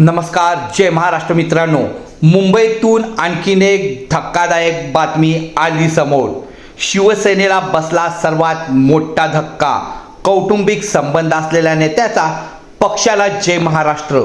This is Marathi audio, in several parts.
नमस्कार जय महाराष्ट्र मित्रांनो. मुंबईतून आणखीन एक धक्कादायक बातमी आली समोर. शिवसेनेला बसला सर्वात मोठा धक्का. कौटुंबिक संबंध असलेल्या नेत्याचा पक्षाला जय महाराष्ट्र.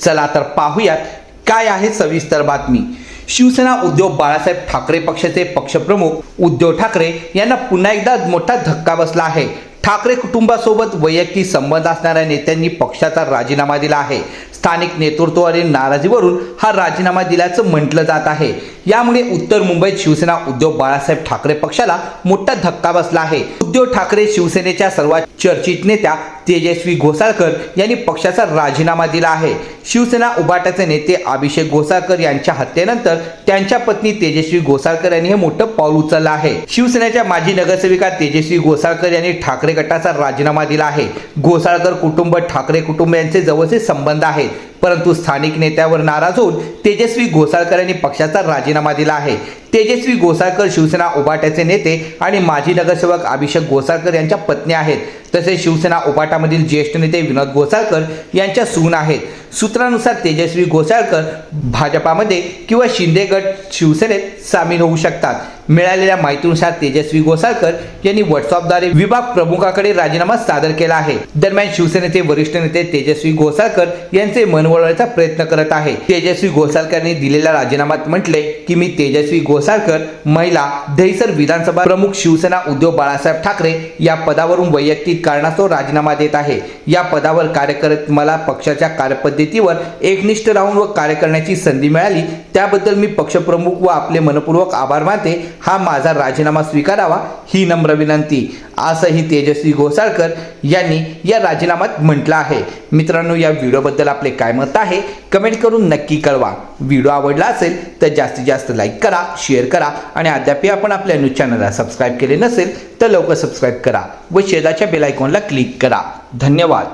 चला तर पाहूयात काय आहे सविस्तर बातमी. शिवसेना उद्धव बाळासाहेब ठाकरे पक्षाचे पक्षप्रमुख उद्धव ठाकरे यांना पुन्हा एकदा मोठा धक्का बसला आहे. ठाकरे कुटुंबासोबत वैयक्तिक संबंध असणाऱ्या नेत्यांनी पक्षाचा राजीनामा दिला आहे. स्थानिक नेतृत्वावरील नाराजीवरून हा राजीनामा दिल्याचं म्हटलं जात आहे. यामुळे उत्तर मुंबईत शिवसेना उद्धव बाळासाहेब ठाकरे पक्षाला मोठा धक्का बसला आहे. उद्धव ठाकरे शिवसेनेच्या सर्वात चर्चित नेत्या तेजस्वी घोसाळकर यांनी पक्षाचा राजीनामा दिला आहे. शिवसेना उभाटाचे नेते अभिषेक घोसाळकर यांच्या हत्येनंतर त्यांच्या पत्नी तेजस्वी घोसाळकर यांनी हे मोठं पाऊल उचललं आहे. शिवसेनेच्या माजी नगरसेविका तेजस्वी घोसाळकर यांनी ठाकरे गटाचा राजीनामा दिला आहे. घोसाळकर कुटुंब ठाकरे कुटुंब यांचे जवळचे संबंध आहेत. परंतु स्थानिक नेत्यावर नाराज होऊन तेजस्वी घोसाळकर यांनी पक्षाचा राजीनामा दिला आहे. तेजस्वी गोसाळकर शिवसेना उभाट्याचे नेते आणि माजी नगरसेवक अभिषेक गोसाळकर यांच्या पत्नी आहेत. तसेच शिवसेना उपाटामधील ज्येष्ठ नेते विनोद गोसाळकर यांच्या सून आहेत. सूत्रानुसार तेजस्वी गोसाळकर भाजपामध्ये किंवा शिंदे गट शिवसेनेत सामील होऊ शकतात. मिळालेल्या माहितीनुसार तेजस्वी गोसाळकर यांनी व्हॉट्सअपद्वारे विभाग प्रमुखाकडे राजीनामा सादर केला आहे. दरम्यान शिवसेनेचे वरिष्ठ नेते तेजस्वी गोसाळकर यांचे मन वळवण्याचा प्रयत्न करत आहे. तेजस्वी घोसाळकरांनी दिलेल्या राजीनाम्यात म्हटले की मी तेजस्वी घोसाळकर महिला दहिसर विधानसभा प्रमुख शिवसेना उद्धव बाळासाहेब ठाकरे या पदावरून वैयक्तिक कारणास्तव राजीनामा देत आहे. या पदावर कार्य करत मला पक्षाच्या कार्यपद्धतीवर एकनिष्ठ राहून व कार्य करण्याची संधी मिळाली त्याबद्दल मी पक्षप्रमुख व आपले मनपूर्वक आभार मानते. हा माझा राजीनामा स्वीकारावा ही नम्र विनंती. असंही तेजस्वी घोसाळकर यांनी या राजीनाम्यात म्हटलं आहे. मित्रांनो या व्हिडिओबद्दल आपले काय मत आहे? कमेंट करून नक्की कळवा. व्हिडिओ आवडला असेल तर जास्तीत जास्त लाईक करा शेअर करा आणि अद्याप आपण आपल्या न्यूज चॅनलला सबस्क्राईब केले नसेल तर लवकर सबस्क्राईब करा व शेजारच्या बेलायकॉनला क्लिक करा. धन्यवाद.